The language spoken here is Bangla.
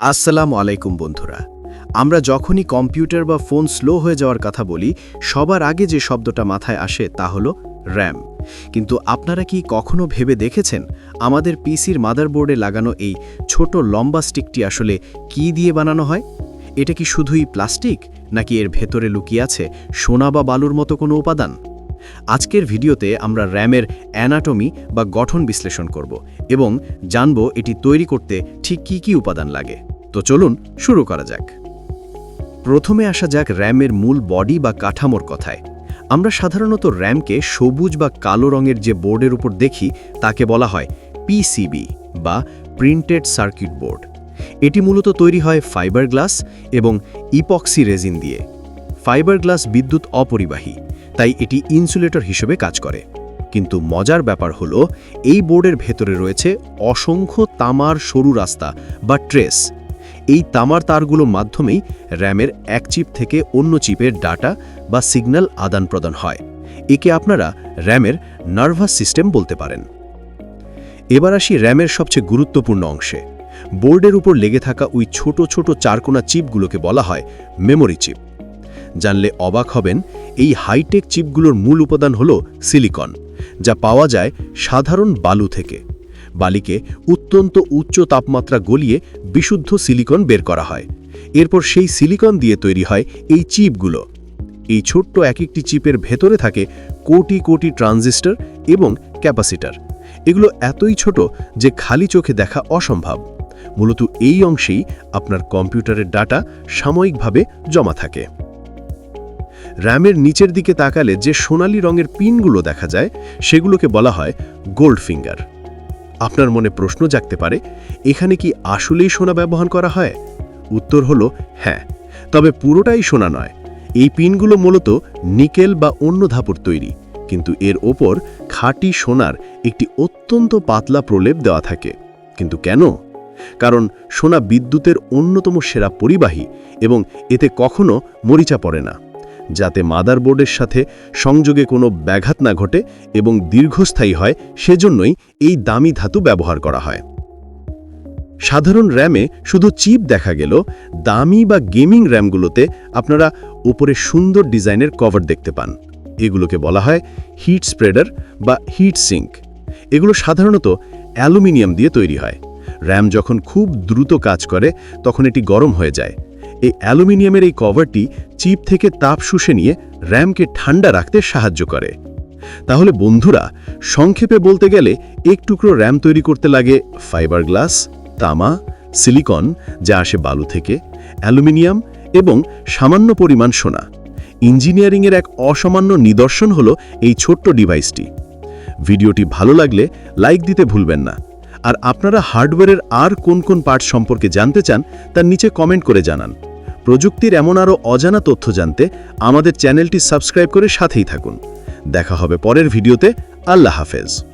আসসালামু আলাইকুম বন্ধুরা। আমরা যখনই কম্পিউটার বা ফোন স্লো হয়ে যাওয়ার কথা বলি, সবার আগে যে শব্দটা মাথায় আসে তা হলো র্যাম। কিন্তু আপনারা কি কখনো ভেবে দেখেছেন আমাদের পিসির মাদারবোর্ডে লাগানো এই ছোট লম্বা স্টিকটি আসলে কি দিয়ে বানানো হয়? এটা কি শুধুই প্লাস্টিক, নাকি এর ভেতরে লুকিয়ে আছে সোনা বা বালুর মতো কোনো উপাদান? আজকের ভিডিওতে আমরা র্যামের অ্যানাটমি বা গঠন বিশ্লেষণ করব এবং জানব এটি তৈরি করতে ঠিক কী কী উপাদান লাগে। তো চলুন শুরু করা যাক। প্রথমে আসা যাক র্যামের মূল বডি বা কাঠামোর কথায়। আমরা সাধারণত র্যামকে সবুজ বা কালো রঙের যে বোর্ডের উপর দেখি, তাকে বলা হয় পিসিবি বা প্রিন্টেড সার্কিট বোর্ড। এটি মূলত তৈরি হয় ফাইবার গ্লাস এবং ইপক্সি রেজিন দিয়ে। ফাইবার গ্লাস বিদ্যুৎ অপরিবাহী, তাই এটি ইনসুলেটর হিসেবে কাজ করে। কিন্তু মজার ব্যাপার হলো, এই বোর্ডের ভেতরে রয়েছে অসংখ্য তামার সরু রাস্তা বা ট্রেস। এই তামার তারগুলোর মাধ্যমেই র্যামের এক চিপ থেকে অন্য চিপের ডাটা বা সিগন্যাল আদান প্রদান হয়। একে আপনারা র্যামের নার্ভাস সিস্টেম বলতে পারেন। এবার আসি র্যামের সবচেয়ে গুরুত্বপূর্ণ অংশে। বোর্ডের উপর লেগে থাকা ওই ছোট ছোট চারকোনা চিপগুলোকে বলা হয় মেমোরি চিপ। জানলে অবাক হবেন, এই হাইটেক চিপগুলোর মূল উপাদান হল সিলিকন, যা পাওয়া যায় সাধারণ বালু থেকে। বালিকে অত্যন্ত উচ্চ তাপমাত্রা গলিয়ে বিশুদ্ধ সিলিকন বের করা হয়। এরপর সেই সিলিকন দিয়ে তৈরি হয় এই চিপগুলো। এই ছোট্ট এক একটি চিপের ভেতরে থাকে কোটি কোটি ট্রানজিস্টর এবং ক্যাপাসিটার। এগুলো এতই ছোট যে খালি চোখে দেখা অসম্ভব। মূলত এই অংশেই আপনার কম্পিউটারের ডাটা সাময়িকভাবে জমা থাকে। র্যামের নিচের দিকে তাকালে যে সোনালি রঙের পিনগুলো দেখা যায়, সেগুলোকে বলা হয় গোল্ড ফিঙ্গার আপনার মনে প্রশ্ন জাগতে পারে, এখানে কি আসলেই সোনা ব্যবহার করা হয়? উত্তর হলো হ্যাঁ। তবে পুরোটাই সোনা নয়। এই পিনগুলো মূলত নিকেল বা অন্য ধাপর তৈরি, কিন্তু এর ওপর খাঁটি সোনার একটি অত্যন্ত পাতলা প্রলেপ দেওয়া থাকে। কিন্তু কেন? কারণ সোনা বিদ্যুতের অন্যতম সেরা পরিবাহী এবং এতে কখনো মরিচা পড়ে না। যাতে মাদারবোর্ডের সাথে সংযোগে কোনো ব্যাঘাত না ঘটে এবং দীর্ঘস্থায়ী হয়, সেজন্যই এই দামি ধাতু ব্যবহার করা হয়। সাধারণ র্যামে শুধু চিপ দেখা গেল, দামি বা গেমিং র্যামগুলোতে আপনারা উপরে সুন্দর ডিজাইনের কভার দেখতে পান। এগুলোকে বলা হয় হিট স্প্রেডার বা হিট সিঙ্ক। এগুলো সাধারণত অ্যালুমিনিয়াম দিয়ে তৈরি হয়। র্যাম যখন খুব দ্রুত কাজ করে, তখন এটি গরম হয়ে যায়। এই অ্যালুমিনিয়ামের এই কভারটি চিপ থেকে তাপ শুষে নিয়ে র্যামকে ঠান্ডা রাখতে সাহায্য করে। তাহলে বন্ধুরা, সংক্ষেপে বলতে গেলে এক টুকরো র্যাম তৈরি করতে লাগে ফাইবার গ্লাস তামা, সিলিকন, যা আসে বালু থেকে, অ্যালুমিনিয়াম এবং সামান্য পরিমাণ সোনা। ইঞ্জিনিয়ারিংয়ের এক অসামান্য নিদর্শন হলো এই ছোট্ট ডিভাইসটি। ভিডিওটি ভালো লাগলে লাইক দিতে ভুলবেন না। আর আপনারা হার্ডওয়্যারের আর কোন কোন পার্ট সম্পর্কে জানতে চান, তার নিচে কমেন্ট করে জানান। প্রযুক্তির এমন আরও অজানা তথ্য জানতে আমাদের চ্যানেলটি সাবস্ক্রাইব করে সাথেই থাকুন। দেখা হবে পরের ভিডিওতে। আল্লাহ হাফেজ।